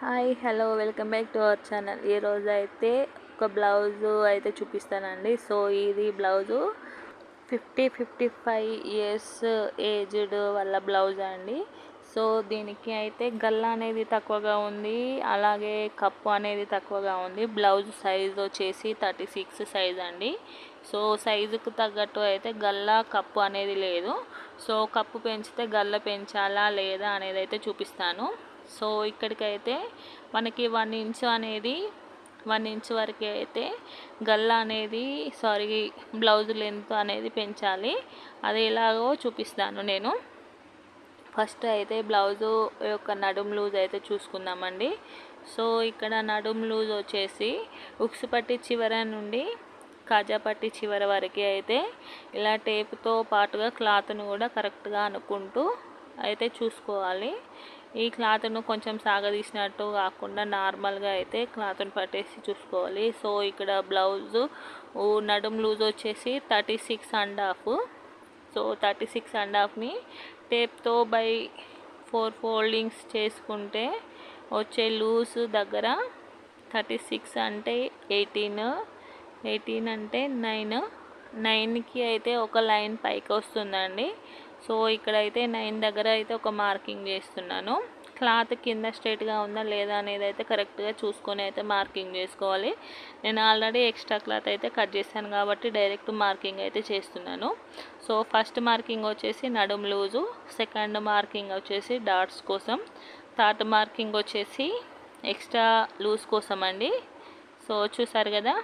Hi hello welcome back to our channel. ఈరోజు అయితే ఒక బ్లౌజు అయితే చూపిస్తానండి. సో ఇది blouse fifty fifty five years aged వాళ్ళ బ్లౌజ్ అండి. సో దీనికి అయితే గల్లా అనేది తక్కువగా ఉంది. అలాగే కప్పు అనేది తక్కువగా ఉంది. బ్లౌజ్ సైజ్ వచ్చేసి థర్టీ సిక్స్ సైజ్ అండి. సో సైజుకు తగ్గట్టు అయితే గల్లా కప్పు అనేది లేదు. సో కప్పు పెంచితే గల్ల పెంచాలా లేదా అనేది అయితే చూపిస్తాను. సో ఇక్కడికైతే మనకి వన్ ఇంచ్ అనేది వన్ ఇంచ్ వరకు అయితే గల్ల అనేది సారీ బ్లౌజ్ లెంత్ అనేది పెంచాలి. అది ఎలాగో చూపిస్తాను నేను. ఫస్ట్ అయితే బ్లౌజు యొక్క నడుం లూజ్ అయితే చూసుకుందామండి. సో ఇక్కడ నడుం లూజ్ వచ్చేసి ఉక్స్ పట్టి చివర నుండి కాజాపట్టి చివరి వరకు అయితే ఇలా టేపుతో పాటుగా క్లాత్ను కూడా కరెక్ట్గా అనుకుంటూ అయితే చూసుకోవాలి. ఈ క్లాత్ను కొంచెం సాగదీసినట్టు కాకుండా నార్మల్గా అయితే క్లాత్ను పట్టేసి చూసుకోవాలి. సో ఇక్కడ బ్లౌజు నడుం లూజ్ వచ్చేసి thirty six and half. So thirty six and హాఫ్ని టేప్తో బై ఫోర్ ఫోల్డింగ్స్ చేసుకుంటే వచ్చే లూజ్ దగ్గర థర్టీ సిక్స్ అంటే ఎయిటీన్ ఎయిటీన్ అంటే నైన్. నైన్కి అయితే ఒక లైన్ పైకి వస్తుందండి. సో ఇక్కడైతే నైన్ దగ్గర అయితే ఒక మార్కింగ్ చేస్తున్నాను. క్లాత్ కింద స్ట్రైట్గా ఉందా లేదా అనేది అయితే కరెక్ట్గా చూసుకొని అయితే మార్కింగ్ చేసుకోవాలి. నేను ఆల్రెడీ ఎక్స్ట్రా క్లాత్ అయితే కట్ చేశాను కాబట్టి డైరెక్ట్ మార్కింగ్ అయితే చేస్తున్నాను. సో ఫస్ట్ మార్కింగ్ వచ్చేసి నడుం లూజు సెకండ్ మార్కింగ్ వచ్చేసి డాట్స్ కోసం థర్డ్ మార్కింగ్ వచ్చేసి ఎక్స్ట్రా లూజ్ కోసం అండి. సో చూసారు కదా?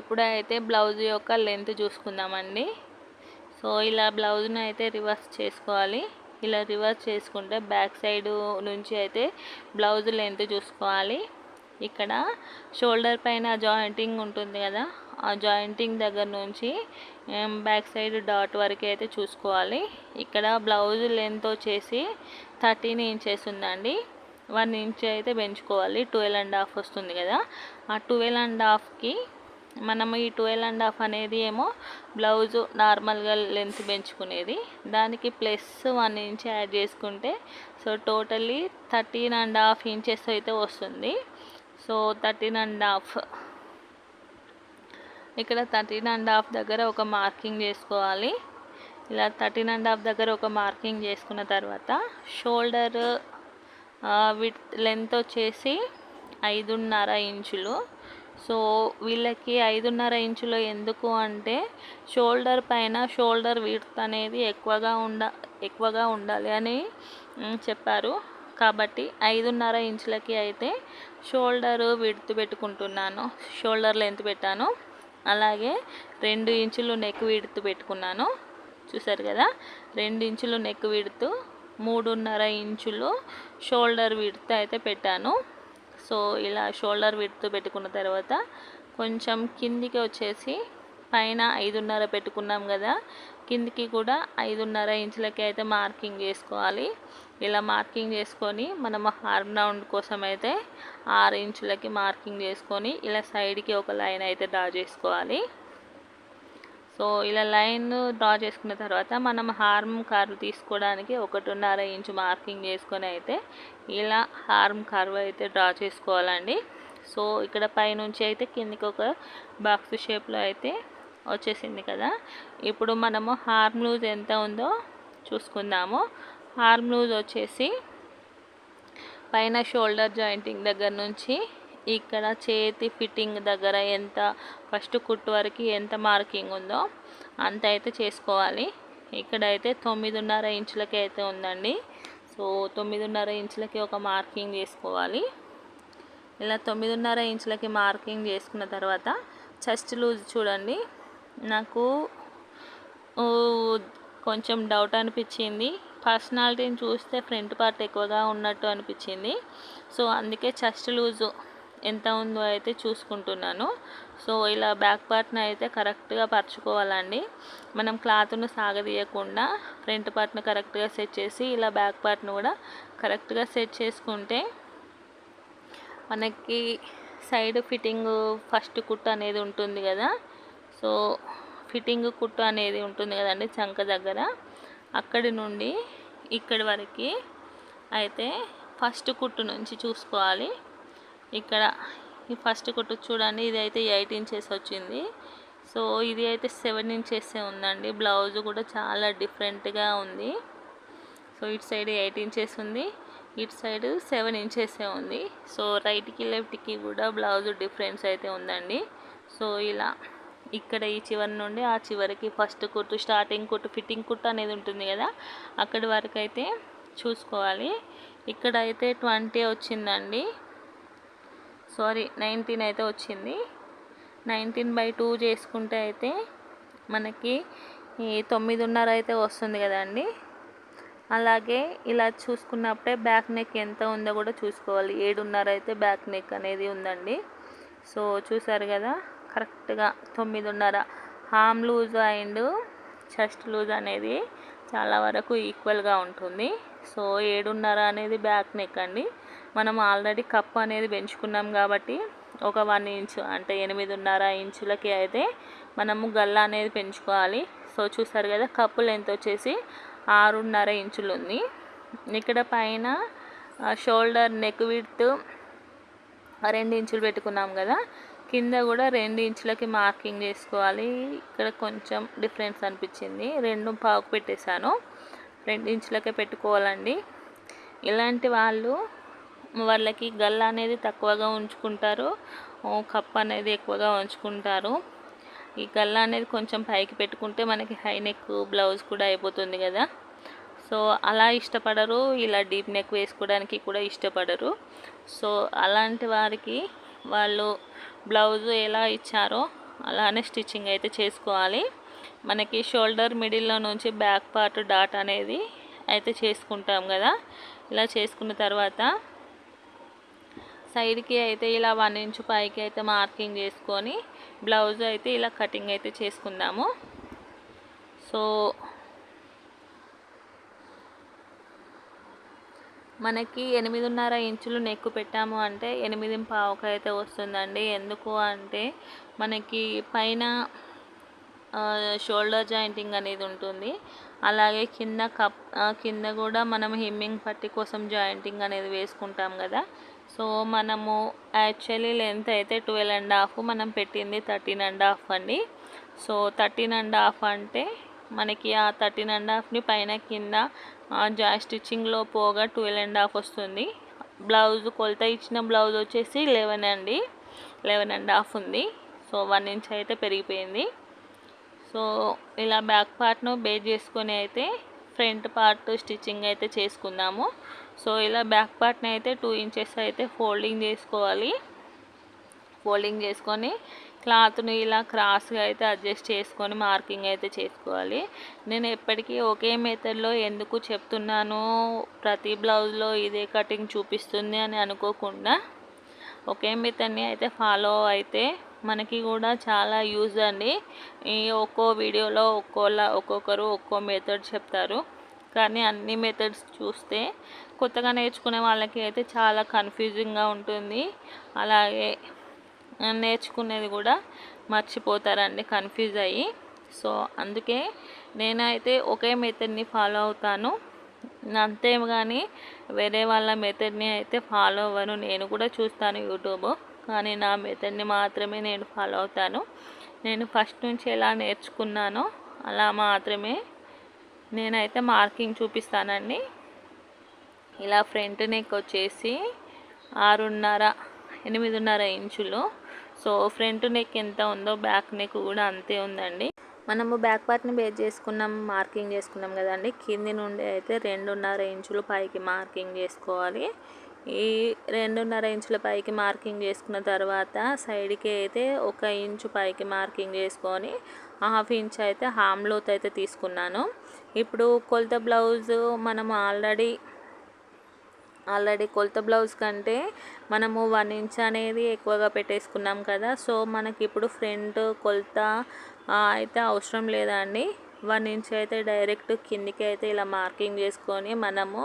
ఇప్పుడు అయితే బ్లౌజ్ యొక్క లెంత్ చూసుకుందామండి. సో ఇలా బ్లౌజ్ని అయితే రివర్స్ చేసుకోవాలి. ఇలా రివర్స్ చేసుకుంటే బ్యాక్ సైడ్ నుంచి అయితే బ్లౌజ్ లెంత్ చూసుకోవాలి. ఇక్కడ షోల్డర్ పైన జాయింటింగ్ ఉంటుంది కదా ఆ జాయింటింగ్ దగ్గర నుంచి బ్యాక్ సైడ్ డాట్ వరకు అయితే చూసుకోవాలి. ఇక్కడ బ్లౌజ్ లెంత్ వచ్చేసి థర్టీన్ ఇంచెస్ ఉందండి. వన్ ఇంచ్ అయితే పెంచుకోవాలి. ట్వెల్వ్ అండ్ హాఫ్ వస్తుంది కదా ఆ ట్వెల్వ్ అండ్ హాఫ్కి మనం ఈ ట్వెల్వ్ అండ్ హాఫ్ అనేది ఏమో బ్లౌజ్ నార్మల్గా లెంత్ పెంచుకునేది. దానికి ప్లస్ వన్ ఇంచ్ యాడ్ చేసుకుంటే so totally thirteen and half inches అయితే వస్తుంది. సో థర్టీన్ అండ్ హాఫ్ ఇక్కడ థర్టీన్ అండ్ హాఫ్ దగ్గర ఒక మార్కింగ్ చేసుకోవాలి. ఇలా థర్టీన్ అండ్ హాఫ్ దగ్గర ఒక మార్కింగ్ చేసుకున్న తర్వాత షోల్డర్ విత్ లెంత్ వచ్చేసి ఐదున్నర ఇంచులు. సో వీళ్ళకి ఐదున్నర ఇంచులో ఎందుకు అంటే షోల్డర్ పైన షోల్డర్ విడ్త్ అనేది ఎక్కువగా ఉండ ఎక్కువగా ఉండాలి అని చెప్పారు. కాబట్టి ఐదున్నర ఇంచులకి అయితే షోల్డర్ విడ్త్ పెట్టుకుంటున్నాను. షోల్డర్ లెంత్ పెట్టాను. అలాగే రెండు ఇంచులు నెక్ విడ్త్ పెట్టుకున్నాను. చూసారు కదా? రెండు ఇంచులు నెక్ విడ్త్ మూడున్నర ఇంచులు షోల్డర్ విడ్త్ అయితే పెట్టాను. సో ఇలా షోల్డర్ విడ్త్ పెట్టుకున్న తర్వాత కొంచెం కిందికి వచ్చేసి పైన ఐదున్నర పెట్టుకున్నాం కదా కిందికి కూడా ఐదున్నర ఇంచులకి అయితే మార్కింగ్ చేసుకోవాలి. ఇలా మార్కింగ్ చేసుకొని మనం హార్మ్ రౌండ్ కోసం అయితే ఆరు ఇంచులకి మార్కింగ్ చేసుకొని ఇలా సైడ్కి ఒక లైన్ అయితే డ్రా చేసుకోవాలి. సో ఇలా లైన్ డ్రా చేసుకున్న తర్వాత మనం హార్మ్ కర్వ్ తీసుకోవడానికి ఒకటిన్నర ఇంచు మార్కింగ్ చేసుకొని అయితే ఇలా హార్మ్ కర్వ్ అయితే డ్రా చేసుకోవాలండి. సో ఇక్కడ పైనుంచి అయితే కిందికి ఒక బాక్స్ షేప్లో అయితే వచ్చేసింది కదా. ఇప్పుడు మనము హార్మ్ లూజ్ ఎంత ఉందో చూసుకుందాము. హార్మ్ లూజ్ వచ్చేసి పైన షోల్డర్ జాయింటింగ్ దగ్గర నుంచి ఇక్కడ చేతి ఫిట్టింగ్ దగ్గర ఎంత ఫస్ట్ కుట్టు వరకు ఎంత మార్కింగ్ ఉందో అంత అయితే చేసుకోవాలి. ఇక్కడైతే తొమ్మిదిన్నర ఇంచులకి అయితే ఉందండి. సో తొమ్మిదిన్నర ఇంచులకి ఒక మార్కింగ్ చేసుకోవాలి. ఇలా తొమ్మిదిన్నర ఇంచులకి మార్కింగ్ చేసుకున్న తర్వాత చెస్ట్ లూజ్ చూడండి. నాకు కొంచెం డౌట్ అనిపించింది. పర్సనాలిటీని చూస్తే ఫ్రంట్ పార్ట్ ఎక్కువగా ఉన్నట్టు అనిపించింది. సో అందుకే చెస్ట్ లూజు ఎంత ఉందో అయితే చూసుకుంటున్నాను. సో ఇలా బ్యాక్ పార్ట్ని అయితే కరెక్ట్గా పరుచుకోవాలండి. మనం క్లాత్ను సాగదీయకుండా ఫ్రంట్ పార్ట్ను కరెక్ట్గా సెట్ చేసి ఇలా బ్యాక్ పార్ట్ను కూడా కరెక్ట్గా సెట్ చేసుకుంటే మనకి సైడ్ ఫిట్టింగ్ ఫస్ట్ కుట్టు అనేది ఉంటుంది కదా. సో ఫిట్టింగ్ కుట్టు అనేది ఉంటుంది కదండి చంక దగ్గర. అక్కడి నుండి ఇక్కడి వరకు అయితే ఫస్ట్ కుట్టు నుంచి చూసుకోవాలి. ఇక్కడ ఈ ఫస్ట్ కుట్టు చూడండి ఇది అయితే ఎయిట్ ఇంచెస్ వచ్చింది. సో ఇది అయితే సెవెన్ ఇంచెస్ ఉందండి. బ్లౌజ్ కూడా చాలా డిఫరెంట్గా ఉంది. సో ఇటు సైడ్ ఎయిట్ ఇంచెస్ ఉంది ఇటు సైడ్ సెవెన్ ఇంచెస్ ఉంది. సో రైట్కి లెఫ్ట్కి కూడా బ్లౌజ్ డిఫరెన్స్ అయితే ఉందండి. సో ఇలా ఇక్కడ ఈ చివరి నుండి ఆ చివరికి ఫస్ట్ కుట్టు స్టార్టింగ్ కుట్టు ఫిట్టింగ్ కుట్టు అనేది ఉంటుంది కదా అక్కడి వరకు అయితే చూసుకోవాలి. ఇక్కడ అయితే ట్వంటీ వచ్చిందండి. సారీ నైన్టీన్ అయితే వచ్చింది. నైన్టీన్ బై టూ చేసుకుంటే అయితే మనకి ఈ తొమ్మిదిన్నర అయితే వస్తుంది కదండి. అలాగే ఇలా చూసుకున్నప్పుడే బ్యాక్ నెక్ ఎంత ఉందో కూడా చూసుకోవాలి. ఏడున్నర అయితే బ్యాక్ నెక్ అనేది ఉందండి. సో చూసారు కదా కరెక్ట్గా తొమ్మిదిన్నర. Arm loose and chest loose అనేది చాలా వరకు ఈక్వల్గా ఉంటుంది. సో ఏడున్నర అనేది బ్యాక్ నెక్ అండి. మనం ఆల్రెడీ కప్ అనేది పెంచుకున్నాం కాబట్టి ఒక వన్ ఇంచు అంటే ఎనిమిదిన్నర ఇంచులకి అయితే మనము గల్ల అనేది పెంచుకోవాలి. సో చూస్తారు కదా కప్పు లెంత్ వచ్చేసి ఆరున్నర ఇంచులు ఉంది ఇక్కడ పైన షోల్డర్ నెక్ విడ్త్ రెండు ఇంచులు పెట్టుకున్నాం కదా కింద కూడా రెండు ఇంచులకి మార్కింగ్ చేసుకోవాలి. ఇక్కడ కొంచెం డిఫరెన్స్ అనిపించింది. రెండు పావుకు పెట్టేశాను. రెండు ఇంచులకే పెట్టుకోవాలండి. ఇలాంటి వాళ్ళు వాళ్ళకి గల్ల అనేది తక్కువగా ఉంచుకుంటారు. కప్ అనేది ఎక్కువగా ఉంచుకుంటారు. ఈ గల్ల అనేది కొంచెం పైకి పెట్టుకుంటే మనకి హై నెక్ బ్లౌజ్ కూడా అయిపోతుంది కదా. సో అలా ఇష్టపడరు. ఇలా డీప్ నెక్ వేసుకోవడానికి కూడా ఇష్టపడరు. సో అలాంటి వారికి వాళ్ళు బ్లౌజ్ ఎలా ఇచ్చారో అలానే స్టిచ్చింగ్ అయితే చేసుకోవాలి. మనకి షోల్డర్ మిడిల్లో నుంచి బ్యాక్ పార్ట్ డాట్ అనేది అయితే చేసుకుంటాం కదా. ఇలా చేసుకున్న తర్వాత సైడ్కి అయితే ఇలా వన్ ఇంచ్ పైకి అయితే మార్కింగ్ చేసుకొని బ్లౌజ్ అయితే ఇలా కటింగ్ అయితే చేసుకుందాము. సో మనకి ఎనిమిదిన్నర ఇంచులు నెక్కు పెట్టాము అంటే ఎనిమిది పావుకు అయితే వస్తుందండి. ఎందుకు అంటే మనకి పైన షోల్డర్ జాయింటింగ్ అనేది ఉంటుంది. అలాగే కింద కప్ కింద కూడా మనం హిమ్మింగ్ పట్టి కోసం జాయింటింగ్ అనేది వేసుకుంటాం కదా. సో మనము యాక్చువల్లీ లెంత్ అయితే ట్వెల్వ్ అండ్ హాఫ్ మనం పెట్టింది థర్టీన్ అండ్ హాఫ్ అండి. సో థర్టీన్ అండ్ హాఫ్ అంటే మనకి ఆ థర్టీన్ అండ్ హాఫ్ని పైన కింద జాయ్ స్టిచ్చింగ్లో పోగా ట్వెల్వ్ అండ్ హాఫ్ వస్తుంది. బ్లౌజ్ కొలత ఇచ్చిన బ్లౌజ్ వచ్చేసి లెవెన్ అండి. లెవెన్ అండ్ హాఫ్ ఉంది. సో వన్ ఇంచ్ అయితే పెరిగిపోయింది. సో ఇలా బ్యాక్ పార్ట్ను బేస్ చేసుకొని అయితే ఫ్రంట్ పార్ట్ స్టిచ్చింగ్ అయితే చేసుకుందాము. సో ఇలా బ్యాక్ పార్ట్ని అయితే టూ ఇంచెస్ అయితే ఫోల్డింగ్ చేసుకోవాలి. ఫోల్డింగ్ చేసుకొని క్లాత్ని ఇలా క్రాస్గా అయితే అడ్జస్ట్ చేసుకొని మార్కింగ్ అయితే చేసుకోవాలి. నేను ఎప్పటికీ ఒకే మెథడ్లో ఎందుకు చెప్తున్నాను ప్రతి బ్లౌజ్లో ఇదే కటింగ్ చూపిస్తుంది అని అనుకోకుండా ఒకే మెథడ్ని అయితే ఫాలో అయితే మనకి కూడా చాలా యూజ్ అండి. ఈ ఒక్కో వీడియోలో ఒక్కోలా ఒక్కొక్కరు ఒక్కో మెథడ్ చెప్తారు. కానీ అన్ని మెథడ్స్ చూస్తే కొత్తగా నేర్చుకునే వాళ్ళకి అయితే చాలా కన్ఫ్యూజింగ్గా ఉంటుంది. అలాగే నేర్చుకునేది కూడా మర్చిపోతారండి కన్ఫ్యూజ్ అయ్యి. సో అందుకే నేనైతే ఒకే మెథడ్ని ఫాలో అవుతాను. అంతే కానీ వేరే వాళ్ళ మెథడ్ని అయితే ఫాలో అవ్వను. నేను కూడా చూస్తాను యూట్యూబ్ కానీ నా మెథడ్ని మాత్రమే నేను ఫాలో అవుతాను. నేను ఫస్ట్ నుంచి ఎలా నేర్చుకున్నానో అలా మాత్రమే నేనైతే మార్కింగ్ చూపిస్తానండి. ఇలా ఫ్రంట్ నెక్ వచ్చేసి ఆరున్నర ఎనిమిదిన్నర ఇంచులు. సో ఫ్రంట్ నెక్ ఎంత ఉందో బ్యాక్ నెక్ కూడా అంతే ఉందండి. మనము బ్యాక్ పార్ట్ని బేస్ చేసుకున్నాం మార్కింగ్ చేసుకున్నాం కదండి. కింది నుండి అయితే రెండున్నర ఇంచులు పైకి మార్కింగ్ చేసుకోవాలి. ఈ రెండున్నర ఇంచుల పైకి మార్కింగ్ చేసుకున్న తర్వాత సైడ్కి అయితే ఒక ఇంచు పైకి మార్కింగ్ చేసుకొని హాఫ్ ఇంచ్ అయితే హామ్లోత్ అయితే తీసుకున్నాను. ఇప్పుడు కొలత బ్లౌజ్ మనం ఆల్రెడీ ఆల్రెడీ కొలత బ్లౌజ్ కంటే మనము వన్ ఇంచ్ అనేది ఎక్కువగా పెట్టేసుకున్నాం కదా. సో మనకి ఇప్పుడు ఫ్రంట్ కొలత అయితే అవసరం లేదండి వన్ ఇంచ్ అయితే డైరెక్ట్ కిందికి అయితే ఇలా మార్కింగ్ చేసుకొని మనము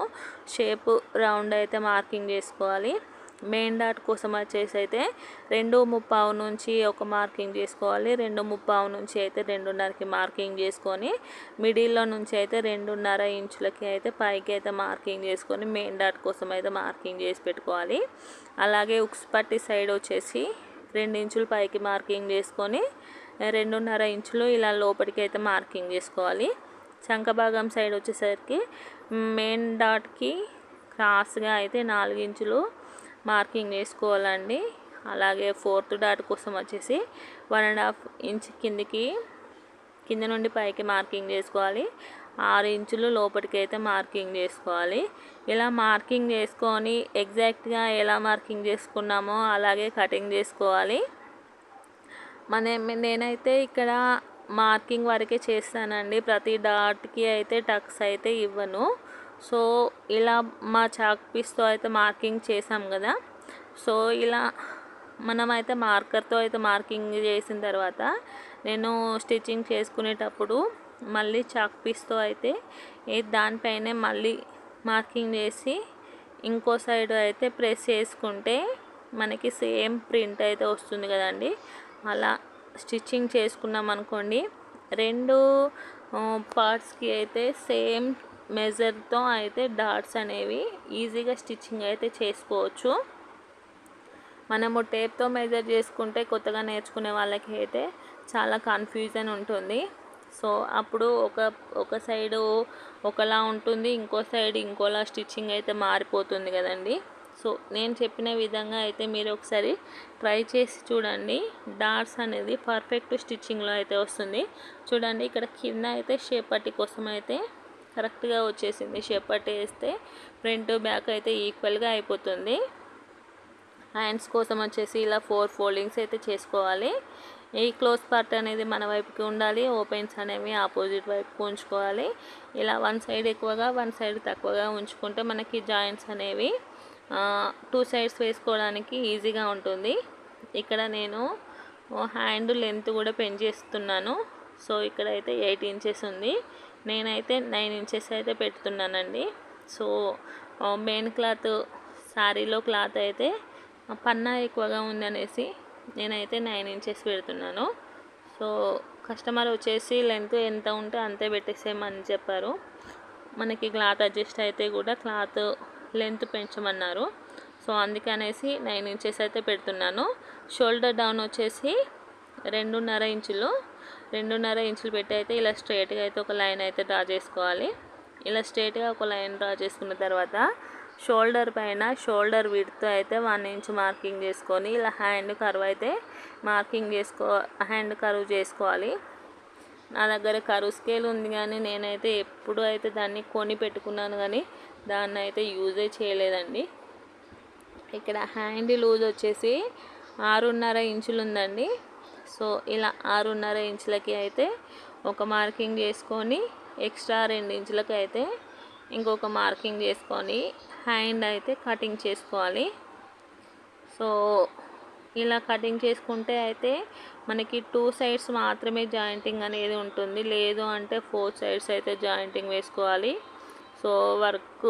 షేప్ రౌండ్ అయితే మార్కింగ్ చేసుకోవాలి. మెయిన్ డాట్ కోసం వచ్చేసి అయితే రెండు ముప్పావు నుంచి ఒక మార్కింగ్ చేసుకోవాలి. రెండు ముప్పావు నుంచి అయితే రెండున్నరకి మార్కింగ్ చేసుకొని మిడిల్లో నుంచి అయితే రెండున్నర ఇంచులకి అయితే పైకి అయితే మార్కింగ్ చేసుకొని మెయిన్ డాట్ కోసం అయితే మార్కింగ్ చేసి పెట్టుకోవాలి. అలాగే ఉక్స్ పట్టి సైడ్ వచ్చేసి రెండు ఇంచులు పైకి మార్కింగ్ చేసుకొని రెండున్నర ఇంచులు ఇలా లోపలికి అయితే మార్కింగ్ చేసుకోవాలి. చంక భాగం సైడ్ వచ్చేసరికి మెయిన్ డాట్కి క్రాస్గా అయితే నాలుగు ఇంచులు మార్కింగ్ వేసుకోవాలండి. అలాగే ఫోర్త్ డాట్ కోసం వచ్చేసి వన్ అండ్ హాఫ్ ఇంచ్ కిందికి కింద నుండి పైకి మార్కింగ్ చేసుకోవాలి. ఆరు ఇంచులు లోపలికి అయితే మార్కింగ్ చేసుకోవాలి. ఇలా మార్కింగ్ చేసుకొని ఎగ్జాక్ట్గా ఎలా మార్కింగ్ చేసుకున్నామో అలాగే కటింగ్ చేసుకోవాలి. మన నేనైతే ఇక్కడ మార్కింగ్ వరకే చేస్తానండి. ప్రతి డాట్కి అయితే టక్స్ అయితే ఇవ్వను. సో ఇలా మా చాక్ పీస్తో అయితే మార్కింగ్ చేసాం కదా. సో ఇలా మనమైతే మార్కర్తో అయితే మార్కింగ్ చేసిన తర్వాత నేను స్టిచ్చింగ్ చేసుకునేటప్పుడు మళ్ళీ చాక్ పీస్తో అయితే దానిపైనే మళ్ళీ మార్కింగ్ చేసి ఇంకో సైడ్ అయితే ప్రెస్ చేసుకుంటే మనకి సేమ్ ప్రింట్ అయితే వస్తుంది కదండి. అలా స్టిచ్చింగ్ చేసుకున్నాం అనుకోండి రెండు పార్ట్స్కి అయితే సేమ్ మెజర్తో అయితే డాట్స్ అనేవి ఈజీగా స్టిచ్చింగ్ అయితే చేసుకోవచ్చు. మనము టేప్తో మెజర్ చేసుకుంటే కొత్తగా నేర్చుకునే వాళ్ళకి అయితే చాలా కన్ఫ్యూజన్ ఉంటుంది. సో అప్పుడు ఒక ఒక సైడు ఒకలా ఉంటుంది ఇంకో సైడ్ ఇంకోలా స్టిచ్చింగ్ అయితే మారిపోతుంది కదండి. సో నేను చెప్పిన విధంగా అయితే మీరు ఒకసారి ట్రై చేసి చూడండి. డాట్స్ అనేది పర్ఫెక్ట్ స్టిచ్చింగ్లో అయితే వస్తుంది. చూడండి ఇక్కడ కింద అయితే షేప్ పట్టి కోసం అయితే కరెక్ట్గా వచ్చేసింది. షేప్ పట్టి వేస్తే ఫ్రంట్ బ్యాక్ అయితే ఈక్వల్గా అయిపోతుంది. హ్యాండ్స్ కోసం వచ్చేసి ఇలా ఫోర్ ఫోల్డింగ్స్ అయితే చేసుకోవాలి. ఈ క్లోజ్ పార్ట్ అనేది మన వైపుకి ఉండాలి. ఓపెన్స్ అనేవి ఆపోజిట్ వైపుకి ఉంచుకోవాలి. ఇలా వన్ సైడ్ ఎక్కువగా వన్ సైడ్ తక్కువగా ఉంచుకుంటే మనకి జాయింట్స్ అనేవి టూ సైడ్స్ వేసుకోవడానికి ఈజీగా ఉంటుంది. ఇక్కడ నేను హ్యాండ్ లెంత్ కూడా పెంచేస్తున్నాను. సో ఇక్కడ అయితే ఎయిట్ ఇంచెస్ ఉంది. నేనైతే నైన్ ఇంచెస్ అయితే పెడుతున్నానండి. సో మెయిన్ క్లాత్ శారీలో క్లాత్ అయితే పన్నా ఎక్కువగా ఉందనేసి నేనైతే నైన్ ఇంచెస్ పెడుతున్నాను. సో కస్టమర్ వచ్చేసి లెంత్ ఎంత ఉంటే అంతే పెట్టేసేయమని చెప్పారు. మనకి క్లాత్ అడ్జస్ట్ అయితే కూడా క్లాత్ లెంత్ పెంచమన్నారు. సో అందుకనేసి నైన్ ఇంచెస్ అయితే పెడుతున్నాను. షోల్డర్ డౌన్ వచ్చేసి రెండున్నర ఇంచులు. రెండున్నర ఇంచులు పెట్టి అయితే ఇలా స్ట్రైట్గా అయితే ఒక లైన్ అయితే డ్రా చేసుకోవాలి. ఇలా స్ట్రైట్గా ఒక లైన్ డ్రా చేసుకున్న తర్వాత షోల్డర్ పైన షోల్డర్ విడ్త్ అయితే వన్ ఇంచ్ మార్కింగ్ చేసుకొని ఇలా హ్యాండ్ కరువు అయితే మార్కింగ్ చేసుకో హ్యాండ్ కరువు చేసుకోవాలి. నా దగ్గర కరువు స్కేల్ ఉంది కానీ నేనైతే ఎప్పుడు అయితే దాన్ని కొని పెట్టుకున్నాను కానీ దాన్ని అయితే యూజే చేయలేదండి. ఇక్కడ హ్యాండ్ లూజ్ వచ్చేసి ఆరున్నర ఇంచులు ఉందండి. సో ఇలా ఆరున్నర ఇంచులకి అయితే ఒక మార్కింగ్ చేసుకొని ఎక్స్ట్రా రెండు ఇంచులకి అయితే ఇంకొక మార్కింగ్ చేసుకొని హ్యాండ్ అయితే కటింగ్ చేసుకోవాలి. సో ఇలా కటింగ్ చేసుకుంటే అయితే మనకి టూ సైడ్స్ మాత్రమే జాయింటింగ్ అనేది ఉంటుంది. లేదు అంటే ఫోర్ సైడ్స్ అయితే జాయింటింగ్ వేసుకోవాలి. సో వర్క్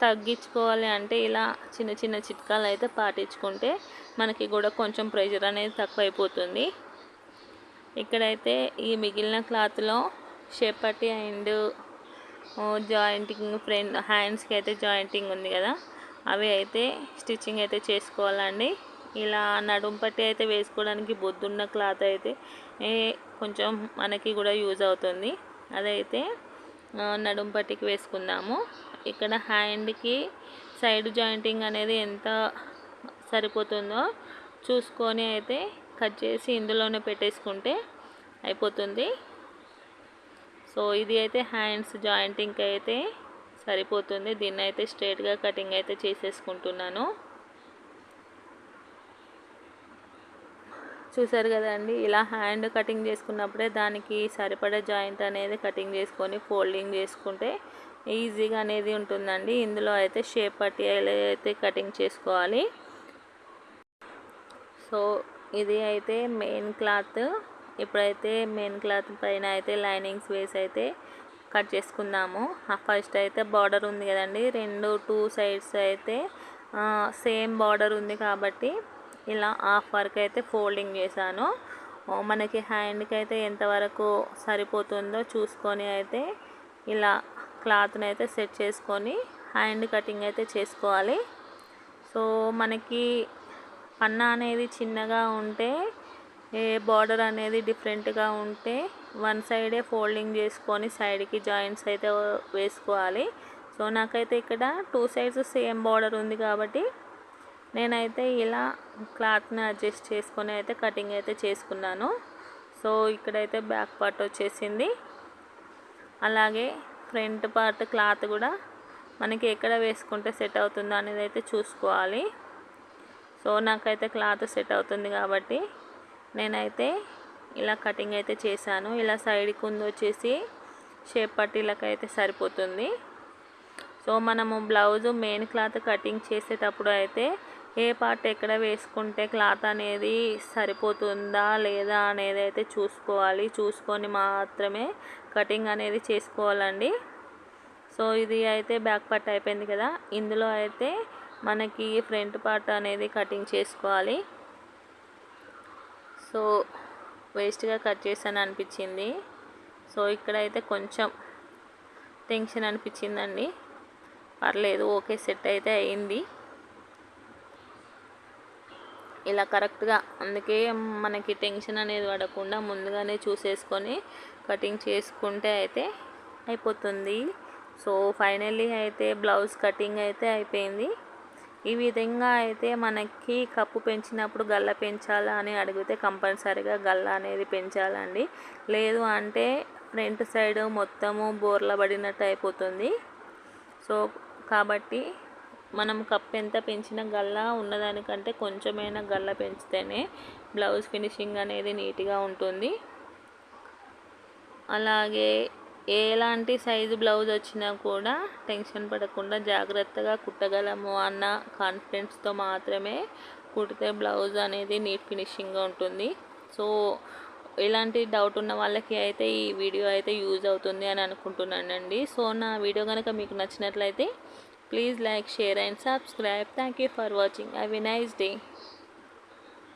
తగ్గించుకోవాలి అంటే ఇలా చిన్న చిన్న చిట్కాలు అయితే పాటించుకుంటే మనకి కూడా కొంచెం ప్రెషర్ అనేది తక్కువ అయిపోతుంది ఇక్కడైతే ఈ మిగిలిన క్లాత్లో షేపట్టి అండ్ జాయింటింగ్ ఫ్రెండ్ హ్యాండ్స్కి అయితే జాయింటింగ్ ఉంది కదా అవి అయితే స్టిచ్చింగ్ అయితే చేసుకోవాలండి. ఇలా నడుంపట్టి అయితే వేసుకోవడానికి బొద్దున్న క్లాత్ అయితే కొంచెం మనకి కూడా యూజ్ అవుతుంది. అదైతే నడుంపట్టికి వేసుకుందాము. ఇక్కడ హ్యాండ్కి సైడ్ జాయింటింగ్ అనేది ఎంత సరిపోతుందో చూసుకొని అయితే కట్ చేసి ఇందులోనే పెట్టేసుకుంటే అయిపోతుంది. సో ఇది అయితే హ్యాండ్స్ జాయింటింగ్కి అయితే సరిపోతుంది. దీన్ని అయితే స్ట్రైట్గా కటింగ్ అయితే చేసేసుకుంటున్నాను. చూసారు కదండి ఇలా హ్యాండ్ కటింగ్ చేసుకున్నప్పుడే దానికి సరిపడే జాయింట్ అనేది కటింగ్ చేసుకొని ఫోల్డింగ్ చేసుకుంటే ఈజీగా అనేది ఉంటుందండి. ఇందులో అయితే షేప్ పట్టి అయితే కటింగ్ చేసుకోవాలి. సో ఇది అయితే మెయిన్ క్లాత్. ఇప్పుడైతే మెయిన్ క్లాత్ పైన అయితే లైనింగ్స్ వేసి అయితే కట్ చేసుకుందాము. ఫస్ట్ అయితే బార్డర్ ఉంది కదండి. రెండు టూ సైడ్స్ అయితే సేమ్ బార్డర్ ఉంది కాబట్టి ఇలా హాఫ్ వరకు అయితే ఫోల్డింగ్ చేశాను. మనకి హ్యాండ్కి అయితే ఎంతవరకు సరిపోతుందో చూసుకొని అయితే ఇలా క్లాత్ని అయితే సెట్ చేసుకొని హ్యాండ్ కటింగ్ అయితే చేసుకోవాలి. సో మనకి పన్నా అనేది చిన్నగా ఉంటే ఏ బార్డర్ అనేది డిఫరెంట్గా ఉంటే వన్ సైడే ఫోల్డింగ్ చేసుకొని సైడ్కి జాయింట్స్ అయితే వేసుకోవాలి. సో నాకైతే ఇక్కడ టూ సైడ్స్ సేమ్ బార్డర్ ఉంది కాబట్టి నేనైతే ఇలా క్లాత్ని అడ్జస్ట్ చేసుకొని అయితే కటింగ్ అయితే చేసుకున్నాను. సో ఇక్కడైతే బ్యాక్ పార్ట్ వచ్చేసింది. అలాగే ఫ్రంట్ పార్ట్ క్లాత్ కూడా మనకి ఎక్కడ వేసుకుంటే సెట్ అవుతుందో అనేది అయితే చూసుకోవాలి. సో నాకైతే క్లాత్ సెట్ అవుతుంది కాబట్టి నేనైతే ఇలా కటింగ్ అయితే చేశాను. ఇలా సైడ్ ఉంది వచ్చేసి షేప్ పట్టీలకైతే సరిపోతుంది. సో మనము బ్లౌజు మెయిన్ క్లాత్ కటింగ్ చేసేటప్పుడు అయితే ఏ పార్ట్ ఎక్కడ వేసుకుంటే క్లాత్ అనేది సరిపోతుందా లేదా అనేది అయితే చూసుకోవాలి. చూసుకొని మాత్రమే కటింగ్ అనేది చేసుకోవాలండి. సో ఇది అయితే బ్యాక్ పార్ట్ అయిపోయింది కదా. ఇందులో అయితే మనకి ఫ్రంట్ పార్ట్ అనేది కటింగ్ చేసుకోవాలి. సో వేస్ట్గా కట్ చేశాను అనిపించింది. సో ఇక్కడైతే కొంచెం టెన్షన్ అనిపించిందండి. పర్లేదు ఓకే సెట్ అయితే అయింది. ఇలా కరెక్ట్గా అందుకే మనకి టెన్షన్ అనేది పడకుండా ముందుగానే చూసేసుకొని కటింగ్ చేసుకుంటే అయితే అయిపోతుంది. సో ఫైనల్లీ అయితే బ్లౌజ్ కటింగ్ అయితే అయిపోయింది. ఈ విధంగా అయితే మనకి కప్పు పెంచినప్పుడు గల్ల పెంచాలా అని అడిగితే కంపల్సరీగా గల్ల అనేది పెంచాలండి. లేదు అంటే ఫ్రంట్ సైడ్ మొత్తము బోర్ల పడినట్టు అయిపోతుంది. సో కాబట్టి మనం కప్ ఎంత పెంచిన గల్ల ఉన్నదానికంటే కొంచెమైనా గల్ల పెంచితేనే బ్లౌజ్ ఫినిషింగ్ అనేది నీట్గా ఉంటుంది. అలాగే ఎలాంటి సైజు బ్లౌజ్ వచ్చినా కూడా టెన్షన్ పడకుండా జాగ్రత్తగా కుట్టగలము అన్న కాన్ఫిడెన్స్తో మాత్రమే కుడితే బ్లౌజ్ అనేది నీట్ ఫినిషింగ్గా ఉంటుంది. సో ఇలాంటి డౌట్ ఉన్న వాళ్ళకి అయితే ఈ వీడియో అయితే యూజ్ అవుతుంది అని అనుకుంటున్నానండి. సో నా వీడియో కనుక మీకు నచ్చినట్లయితే please like share and subscribe thank you for watching have a nice day